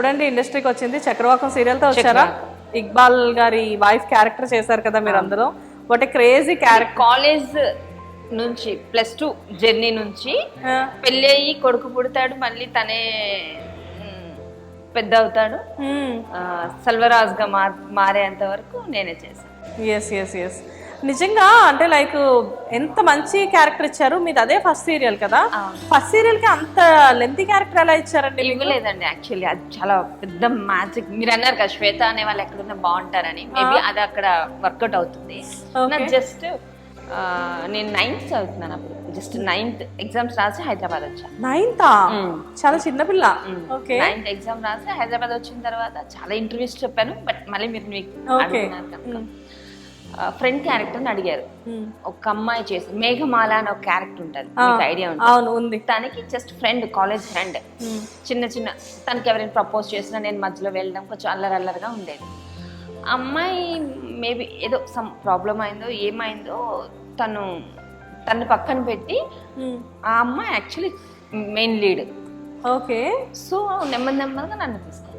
ఎప్పుడండి ఇండస్ట్రీకి వచ్చింది? చక్రవాకం సీరియల్తో వచ్చారా? ఇక్బాల్ గారి వైఫ్ క్యారెక్టర్ చేశారు కదా మీరు అందులో వాట్ క్రేజీ క్యారెక్టర్ కాలేజ్ నుంచి ప్లస్ టూ జర్నీ నుంచి పెళ్ళి అయ్యి కొడుకు పుడతాడు మళ్ళీ తనే పెద్ద అవుతాడు సల్వరాజ్గా మార్ మారేంత వరకు నేనే చేశాను. ఎస్ ఎస్ ఎస్ నిజంగా అంటే లైక్ ఎంత మంచి క్యారెక్టర్ ఇచ్చారు? మీది అదే ఫస్ట్ సీరియల్ కదా? ఫస్ట్ సీరియల్కి అంత లెంతీ క్యారెక్టర్ ఎలా ఇచ్చారండి ఇవ్వలేదండి యాక్చువల్లీ అది చాలా పెద్ద మ్యాజిక్. మీరు అన్నారు కదా శ్వేత అనే వాళ్ళు ఎక్కడున్నా బాగుంటారని. మేబీ అది అక్కడ వర్కౌట్ అవుతుంది. జస్ట్ నేను నైన్త్ చదువుతున్నాను అప్పుడు. జస్ట్ నైన్త్ ఎగ్జామ్స్ రాసి హైదరాబాద్ వచ్చాను నైన్తా? చాలా చిన్న పిల్ల. ఓకే. నైన్త్ ఎగ్జామ్ రాసి హైదరాబాద్ వచ్చిన తర్వాత చాలా ఇంటర్వ్యూస్ చెప్పాను బట్ మళ్ళీ మీరు మీకు ఫ్రెండ్ క్యారెక్టర్ని అడిగారు. ఒక అమ్మాయి చేసి మేఘమాల అని ఒక క్యారెక్టర్ ఉంటుంది. ఐడియా ఉంటుంది తనకి జస్ట్ ఫ్రెండ్ కాలేజ్ ఫ్రెండ్ చిన్న చిన్న తనకి ఎవరైనా ప్రపోజ్ చేసినా నేను మధ్యలో వెళ్ళడం కొంచెం అల్లరి అల్లరిగా ఉండేది. అమ్మాయి మేబీ ఏదో సమ్ ప్రాబ్లం అయిందో ఏమైందో తను తను పక్కన పెట్టి ఆ అమ్మాయి actually main lead okay. So నెమ్మది నెమ్మదిగా నన్ను తీసుకు